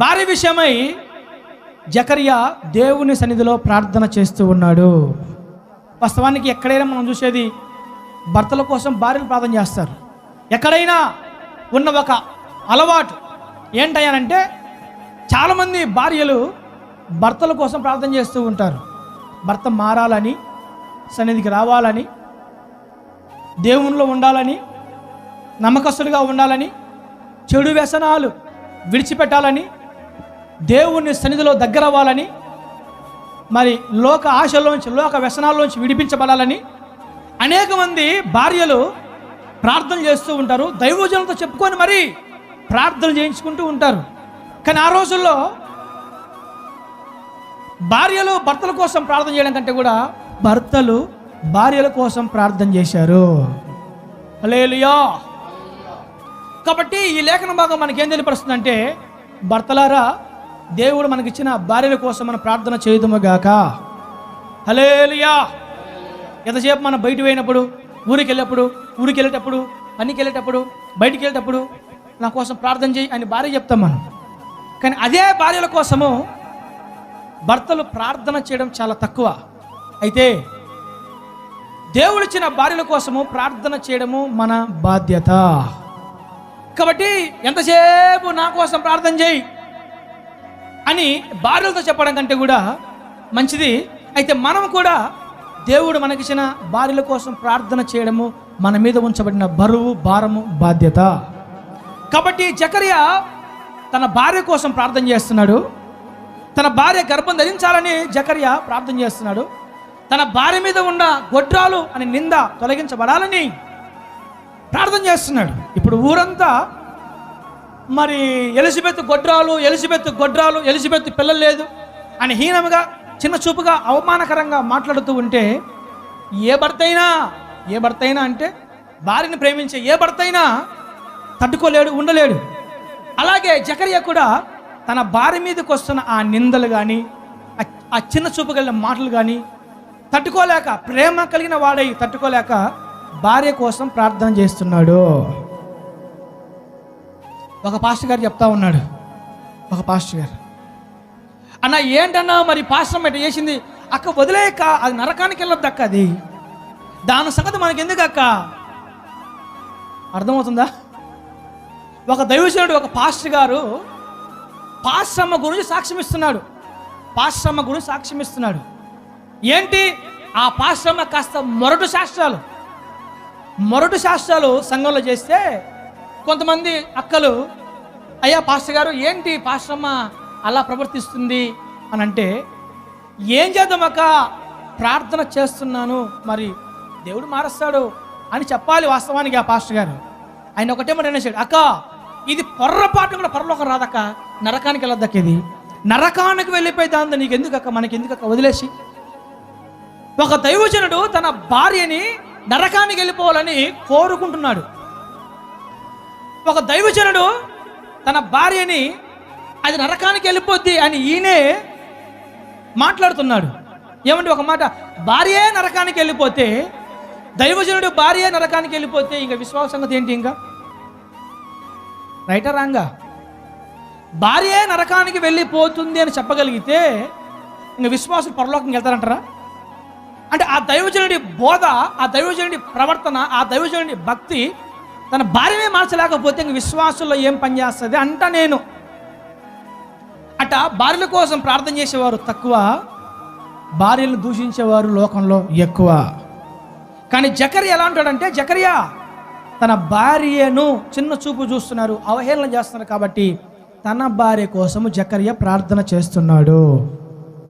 భార్య విషయమై జకరియా దేవుని సన్నిధిలో ప్రార్థన చేస్తూ ఉన్నాడు. వాస్తవానికి ఎక్కడైనా మనం చూసేది భర్తల కోసం భార్యలు ప్రార్థన చేస్తారు. ఎక్కడైనా ఉన్న ఒక అలవాటు ఏంటయ్యానంటే చాలామంది భార్యలు భర్తల కోసం ప్రార్థన చేస్తూ ఉంటారు. భర్త మారాలని సన్నిధికి రావాలని దేవునిలో ఉండాలని నమ్మకస్తుడిగా ఉండాలని చెడు వ్యసనాలు విడిచిపెట్టాలని దేవుని సన్నిధిలో దగ్గర అవ్వాలని మరి లోక ఆశల్లోంచి లోక వ్యసనాల్లోంచి విడిపించబడాలని అనేక మంది భార్యలు ప్రార్థన చేస్తూ ఉంటారు. దైవజనంతో చెప్పుకొని మరి ప్రార్థన చేయించుకుంటూ ఉంటారు. కానీ ఆ రోజుల్లో భార్యలు భర్తల కోసం ప్రార్థన చేయడం కంటే కూడా భర్తలు భార్యల కోసం ప్రార్థన చేశారు. హల్లెలూయా! కాబట్టి ఈ లేఖన భాగం మనకేం తెలియపరుస్తుందంటే భర్తలారా దేవుడు మనకిచ్చిన భార్యల కోసం మనం ప్రార్థన చేయదుము గాక. హలేలియా ఎంతసేపు మనం బయట పోయినప్పుడు ఊరికి వెళ్ళేటప్పుడు ఊరికి వెళ్ళేటప్పుడు పనికి వెళ్ళేటప్పుడు బయటికి వెళ్ళేటప్పుడు నా కోసం ప్రార్థన చేయి అని భార్య చెప్తాం మనం. కానీ అదే భార్యల కోసము భర్తలు ప్రార్థన చేయడం చాలా తక్కువ. అయితే దేవుడిచ్చిన భార్యల కోసము ప్రార్థన చేయడము మన బాధ్యత. కాబట్టి ఎంతసేపు నా కోసం ప్రార్థన చేయి? అని భార్యలతో చెప్పడం కంటే కూడా మంచిది. అయితే మనం కూడా దేవుడు మనకిచ్చిన భార్యల కోసం ప్రార్థన చేయడము మన మీద ఉంచబడిన బరువు భారము బాధ్యత. కాబట్టి జకర్య తన భార్య కోసం ప్రార్థన చేస్తున్నాడు. తన భార్య గర్భం ధరించాలని జకర్య ప్రార్థన చేస్తున్నాడు. తన భార్య మీద ఉన్న గొడ్రాలు అని నింద తొలగించబడాలని ప్రార్థన చేస్తున్నాడు. ఇప్పుడు ఊరంతా మరి ఎలిజబెత్ గొడ్రాలు ఎలిజబెత్ గొడ్రాలు ఎలిజబెత్ పిల్లలు లేదు అని హీనముగా చిన్న చూపుగా అవమానకరంగా మాట్లాడుతూ ఉంటే ఏ భర్తైనా ఏ భర్తైనా అంటే భార్యని ప్రేమించే ఏ భర్తైనా తట్టుకోలేడు ఉండలేడు. అలాగే జకరియా కూడా తన భార్య మీదకి వస్తున్న ఆ నిందలు కానీ ఆ చిన్న చూపు కలిగిన మాటలు కానీ తట్టుకోలేక ప్రేమ కలిగిన వాడై తట్టుకోలేక భార్య కోసం ప్రార్థన చేస్తున్నాడు. ఒక పాస్టర్ గారు చెప్తా ఉన్నాడు. ఒక పాస్టర్ గారు. అన్న ఏంటన్నా మరి పాస్టర్ ఎట్ట చేసింది? అక్క వదిలేక అది నరకానికి వెళ్ళొద్దు అక్క అది. దాని సంగతి మనకి ఎందుకు అక్క? అర్థమవుతుందా? ఒక దైవజనుడు ఒక పాస్టర్ గారు పాశ్రమ గురించి సాక్ష్యం ఇస్తున్నాడు. పాశ్రమ గురించి సాక్ష్యం ఇస్తున్నాడు. ఏంటి? ఆ పాశ్రమ కాస్త మొరటు శాస్త్రాలు. మొరటు శాస్త్రాలు సంఘంలో చేస్తే కొంతమంది అక్కలు అయ్యా పాస్టర్ గారు ఏంటి పాశ్రమ అలా ప్రవర్తిస్తుంది? అని అంటే ఏం చేద్దామక్క ప్రార్థన చేస్తున్నాను మరి దేవుడు మారుస్తాడు అని చెప్పాలి వాస్తవానికి ఆ పాస్టర్ గారు. ఆయన ఒకటే మాట అనేసాడు అక్క ఇది పొర్రపాటు కూడా పరలోకం రాదక్క నరకానికి వెళ్ళొద్దక్క ఇది. నరకానికి వెళ్ళిపోయి దాంతో నీకు ఎందుకు అక్క మనకి ఎందుకు అక్క వదిలేసి? ఒక దైవజనుడు తన భార్యని నరకానికి వెళ్ళిపోవాలని కోరుకుంటున్నాడు. ఒక దైవజనుడు తన భార్యని అది నరకానికి వెళ్ళిపోద్ది అని ఈయనే మాట్లాడుతున్నాడు. ఏమంటే ఒక మాట? భార్యే నరకానికి వెళ్ళిపోతే దైవజనుడు భార్యే నరకానికి వెళ్ళిపోతే ఇంకా విశ్వాస సంగతి ఏంటి ఇంకా? రైటా రాంగా? భార్యే నరకానికి వెళ్ళిపోతుంది అని చెప్పగలిగితే ఇంకా విశ్వాసం పరలోకం వెళ్తారంటారా? అంటే ఆ దైవజనుడి బోధ ఆ దైవజనుడి ప్రవర్తన ఆ దైవజనుడి భక్తి తన భార్యనే మార్చలేకపోతే ఇంక విశ్వాసంలో ఏం పనిచేస్తుంది అంట నేను. అట భార్యల కోసం ప్రార్థన చేసేవారు తక్కువ భార్యలను దూషించేవారు లోకంలో ఎక్కువ. కానీ జకరి ఎలా ఉంటాడంటే జకరియా తన భార్యను చిన్న చూపు చూస్తున్నారు అవహేళన చేస్తున్నారు కాబట్టి తన భార్య కోసము జకరియా ప్రార్థన చేస్తున్నాడు.